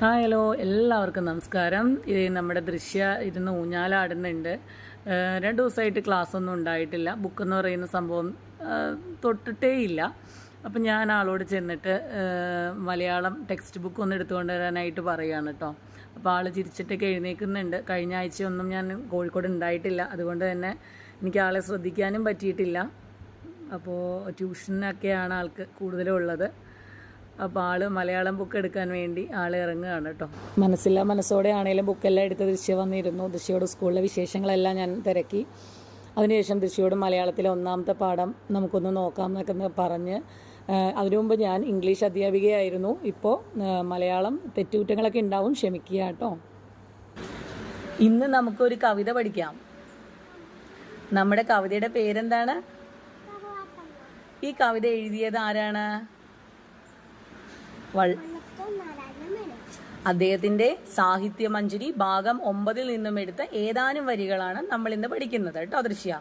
Hi hello. എല്ലാവർക്കും നമസ്കാരം. ഇത് നമ്മുടെ ദൃശ്യ ഇരുന്ന് ഊഞ്ഞാലാടുന്നുണ്ട്. രണ്ട് ദിവസമായിട്ട് ക്ലാസ് ഒന്നും ഉണ്ടായിട്ടില്ല. ബുക്ക് എന്ന് പറയുന്ന സംഭവം തൊട്ടിട്ടേ ഇല്ല അപ്പം ഞാൻ ആളോട് ചെന്നിട്ട് മലയാളം ടെക്സ്റ്റ് ബുക്ക് ഒന്ന് എടുത്തുകൊണ്ട് വരാനായിട്ട് പറയുകയാണ് കേട്ടോ അപ്പോൾ ആൾ ചിരിച്ചിട്ടൊക്കെ എഴുന്നേൽക്കുന്നുണ്ട് കഴിഞ്ഞ ആഴ്ചയൊന്നും ഞാൻ കോഴിക്കോട് ഉണ്ടായിട്ടില്ല. അതുകൊണ്ട് തന്നെ എനിക്ക് ആളെ ശ്രദ്ധിക്കാനും പറ്റിയിട്ടില്ല. അപ്പോൾ ട്യൂഷനൊക്കെയാണ് ആൾക്ക് കൂടുതലും ഉള്ളത് അപ്പോൾ ആൾ മലയാളം ബുക്ക് എടുക്കാൻ വേണ്ടി ആൾ ഇറങ്ങുകയാണ് കേട്ടോ. മനസ്സില്ല മനസ്സോടെ ആണെങ്കിലും ബുക്കെല്ലാം എടുത്ത് ദൃശ്യ വന്നിരുന്നു. ദൃശ്യയോട് സ്കൂളിലെ വിശേഷങ്ങളെല്ലാം ഞാൻ തിരക്കി. അതിനുശേഷം ദൃശ്യയോട് മലയാളത്തിലെ ഒന്നാമത്തെ പാഠം നമുക്കൊന്ന് നോക്കാം എന്നൊക്കെ പറഞ്ഞ് അതിനു മുമ്പ് ഞാൻ ഇംഗ്ലീഷ് അധ്യാപികയായിരുന്നു. ഇപ്പോൾ മലയാളം തെറ്റുകുറ്റങ്ങളൊക്കെ ഉണ്ടാവും ക്ഷമിക്കുക കേട്ടോ. ഇന്ന് നമുക്കൊരു കവിത പഠിക്കാം. നമ്മുടെ കവിതയുടെ പേരെന്താണ്? ഈ കവിത എഴുതിയത് ആരാണ്? വൾ. സാഹിത്യ സാഹിത്യമഞ്ജരി ഭാഗം ഒമ്പതിൽ നിന്നും എടുത്ത ഏതാനും വരികളാണ് നമ്മൾ ഇന്ന് പഠിക്കുന്നത് കേട്ടോ ദൃശ്യ.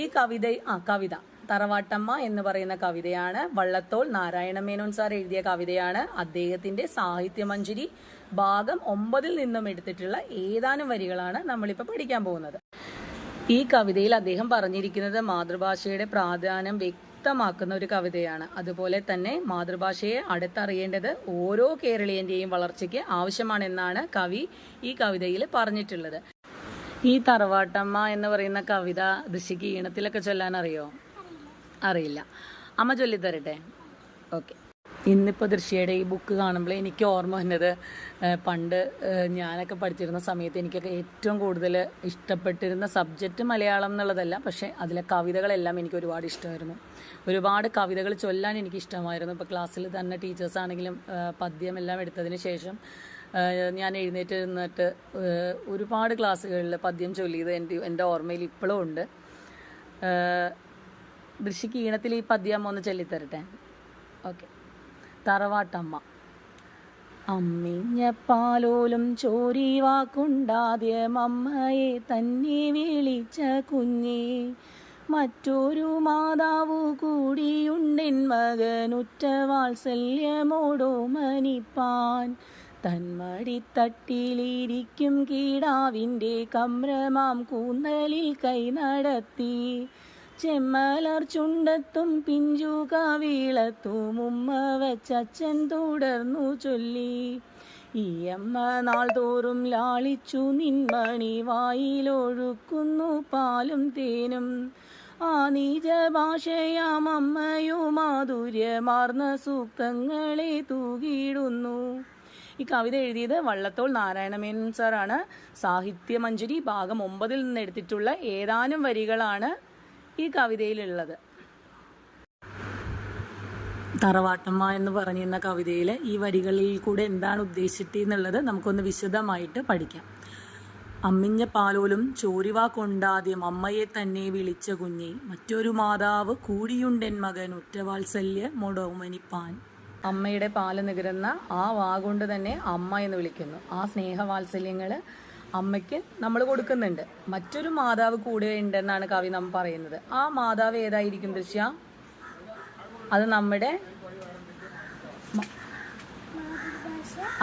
ഈ കവിത ആ കവിത. തറവാട്ടമ്മ എന്ന് പറയുന്ന കവിതയാണ് വള്ളത്തോൾ നാരായണ മേനോൻ സാർ എഴുതിയ കവിതയാണ്. അദ്ദേഹത്തിന്റെ സാഹിത്യ സാഹിത്യമഞ്ജരി ഭാഗം ഒമ്പതിൽ നിന്നും എടുത്തിട്ടുള്ള ഏതാനും വരികളാണ് നമ്മളിപ്പോൾ പഠിക്കാൻ പോകുന്നത്. ഈ കവിതയിൽ അദ്ദേഹം പറഞ്ഞിരിക്കുന്നത് മാതൃഭാഷയുടെ പ്രാധാന്യം വ്യക്തമാക്കുന്ന ഒരു കവിതയാണ്. അതുപോലെ തന്നെ മാതൃഭാഷയെ അടുത്തറിയേണ്ടത് ഓരോ കേരളീയന്റെയും വളർച്ചയ്ക്ക് ആവശ്യമാണെന്നാണ് കവി ഈ കവിതയിൽ പറഞ്ഞിട്ടുള്ളത്. ഈ തറവാട്ടമ്മ എന്ന് പറയുന്ന കവിത ദൃശ്യക്ക് ഈണത്തിലൊക്കെ ചൊല്ലാൻ അറിയോ? അറിയില്ല. അമ്മ ചൊല്ലി തരട്ടെ ഓക്കെ. ഇന്നിപ്പോൾ ദൃശ്യയുടെ ഈ ബുക്ക് കാണുമ്പോൾ എനിക്ക് ഓർമ്മ വന്നത് പണ്ട് ഞാനൊക്കെ പഠിച്ചിരുന്ന സമയത്ത് എനിക്കൊക്കെ ഏറ്റവും കൂടുതൽ ഇഷ്ടപ്പെട്ടിരുന്ന സബ്ജക്റ്റ് മലയാളം എന്നുള്ളതല്ല പക്ഷേ അതിലെ കവിതകളെല്ലാം എനിക്ക് ഒരുപാട് ഇഷ്ടമായിരുന്നു. ഒരുപാട് കവിതകൾ ചൊല്ലാൻ എനിക്ക് ഇഷ്ടമായിരുന്നു. ഇപ്പോൾ ക്ലാസ്സിൽ തന്നെ ടീച്ചേഴ്സാണെങ്കിലും പദ്യമെല്ലാം എടുത്തതിന് ശേഷം ഞാൻ എഴുന്നേറ്റ് നിന്നിട്ട് ഒരുപാട് ക്ലാസ്സുകളിൽ പദ്യം ചൊല്ലിയത് എന്റെ എന്റെ ഓർമ്മയിൽ ഇപ്പോഴും ഉണ്ട്. ദൃശ്യക്ക് ഈണത്തിൽ ഈ പദ്യം ഒന്ന് ചൊല്ലിത്തരട്ടെ? ഓക്കെ. തറവാട്ടമ്മ. അമ്മിഞ്ഞ പാലോലും ചോരി അമ്മയെ തന്നെ വിളിച്ച കുഞ്ഞേ. മറ്റൊരു മാതാവു കൂടിയുണ്ടെൻ മകനുറ്റ വാത്സല്യമോടോ മനിപ്പാൻ തന്മടിത്തട്ടിലിരിക്കും കീടാവിന്റെ കമ്രമാം കൂന്തലിൽ കൈ നടത്തി. ചെമ്മലർ ചുണ്ടത്തും പിഞ്ചു കാവീളത്തും ഉമ്മ വെച്ചച്ഛൻ തുടർന്നു ചൊല്ലി. ഈ അമ്മ നാൾ തോറും ലാളിച്ചു നിൻമണി വായിലൊഴുക്കുന്നു പാലും തേനും. ആ നീച ഭാഷയാം അമ്മയോ മാധുര്യമാർന്ന സൂക്തങ്ങളെ തൂകിയിടുന്നു. ഈ കവിത എഴുതിയത് വള്ളത്തോൾ നാരായണമേനോൻ സാറാണ്. സാഹിത്യമഞ്ജരി ഭാഗം ഒമ്പതിൽ നിന്ന് എടുത്തിട്ടുള്ള ഏതാനും വരികളാണ് ഈ കവിതയിലുള്ളത്. തറവാട്ടമ്മ എന്ന് പറഞ്ഞിരുന്ന കവിതയിൽ ഈ വരികളിൽ കൂടെ എന്താണ് ഉദ്ദേശിച്ചത് നമുക്കൊന്ന് വിശദമായിട്ട് പഠിക്കാം. അമ്മിഞ്ഞ പാലോലും ചോരിവാ കൊണ്ടാദ്യം അമ്മയെ തന്നെ വിളിച്ച കുഞ്ഞി മറ്റൊരു മാതാവ് കൂടിയുണ്ടെൻ മകൻ ഉറ്റവാത്സല്യ മൊടോമനിപ്പാൻ. അമ്മയുടെ പാൽ നികരുന്ന ആ വാ കൊണ്ട് തന്നെ അമ്മ എന്ന് വിളിക്കുന്നു. ആ സ്നേഹവാത്സല്യങ്ങൾ അമ്മയ്ക്ക് നമ്മൾ കൊടുക്കുന്നുണ്ട്. മറ്റൊരു മാതാവ് കൂടെ ഉണ്ടെന്നാണ് കവി നാം പറയുന്നത്. ആ മാതാവ് ഏതായിരിക്കും ദൃശ്യ? അത് നമ്മുടെ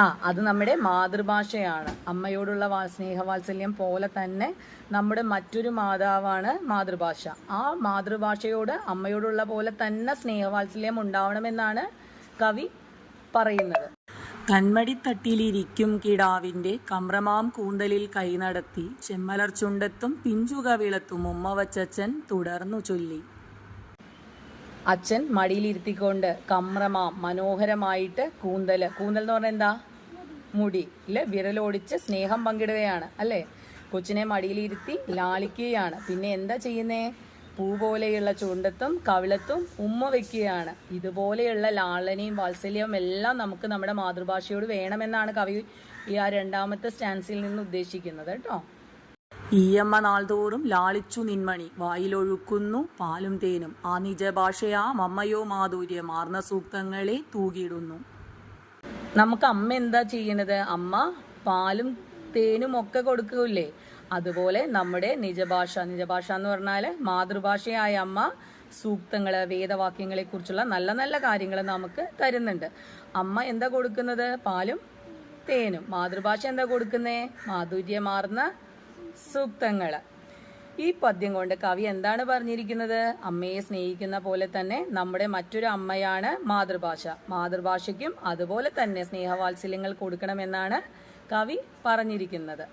ആ അത് നമ്മുടെ മാതൃഭാഷയാണ്. അമ്മയോടുള്ള സ്നേഹവാത്സല്യം പോലെ തന്നെ നമ്മുടെ മറ്റൊരു മാതാവാണ് മാതൃഭാഷ. ആ മാതൃഭാഷയോട് അമ്മയോടുള്ള പോലെ തന്നെ സ്നേഹവാത്സല്യം ഉണ്ടാവണമെന്നാണ് കവി പറയുന്നത്. കന്മടിത്തട്ടിലിരിക്കും കിടാവിന്റെ കമ്രമാം കൂന്തലിൽ കൈനടത്തി ചെമ്മലർ ചുണ്ടത്തും പിഞ്ചുകവിളത്തും ഉമ്മ വച്ചച്ഛൻ തുടർന്നു ചൊല്ലി. അച്ഛൻ മടിയിലിരുത്തിക്കൊണ്ട് കമ്രമാം മനോഹരമായിട്ട് കൂന്തൽ കൂന്തൽ എന്ന് പറഞ്ഞാൽ എന്താ? മുടി. അല്ലെ വിരലോടിച്ച് സ്നേഹം പങ്കിടുകയാണ്. അല്ലേ? കൊച്ചിനെ മടിയിലിരുത്തി ലാളിക്കുകയാണ്. പിന്നെ എന്താ ചെയ്യുന്നേ? പൂ പോലെയുള്ള ചുണ്ടത്തും കവിളത്തും ഉമ്മ വെക്കുകയാണ്. ഇതുപോലെയുള്ള ലാളനയും വാത്സല്യവും എല്ലാം നമുക്ക് നമ്മുടെ മാതൃഭാഷയോട് വേണമെന്നാണ് കവി ഈ ആ രണ്ടാമത്തെ സ്റ്റാൻസിൽ നിന്ന് ഉദ്ദേശിക്കുന്നത് കേട്ടോ. ഈയമ്മ നാൾതോറും ലാളിച്ചു നിന്മണി വായിലൊഴുക്കുന്നു പാലും തേനും. ആ നിജഭാഷയാം അമ്മയോ മാധുര്യം ആർന്ന സൂക്തങ്ങളെ തൂകിയിടുന്നു. നമുക്ക് അമ്മ എന്താ ചെയ്യണത്? അമ്മ പാലും തേനും ഒക്കെ കൊടുക്കൂലേ അതുപോലെ നമ്മുടെ നിജഭാഷ നിജഭാഷ എന്ന് പറഞ്ഞാൽ മാതൃഭാഷയായ അമ്മ സൂക്തങ്ങൾ വേദവാക്യങ്ങളെ കുറിച്ചുള്ള നല്ല നല്ല കാര്യങ്ങൾ നമുക്ക് തരുന്നുണ്ട്. അമ്മ എന്താ കൊടുക്കുന്നത്? പാലും തേനും. മാതൃഭാഷ എന്താ കൊടുക്കുന്നേ? മാധുര്യമാർന്ന സൂക്തങ്ങൾ. ഈ പദ്യം കൊണ്ട് കവി എന്താണ് പറഞ്ഞിരിക്കുന്നത്? അമ്മയെ സ്നേഹിക്കുന്ന പോലെ തന്നെ നമ്മുടെ മറ്റൊരു അമ്മയാണ് മാതൃഭാഷ. മാതൃഭാഷയ്ക്കും അതുപോലെ തന്നെ സ്നേഹവാത്സല്യങ്ങൾ കൊടുക്കണമെന്നാണ് കവി പറഞ്ഞിരിക്കുന്നത്.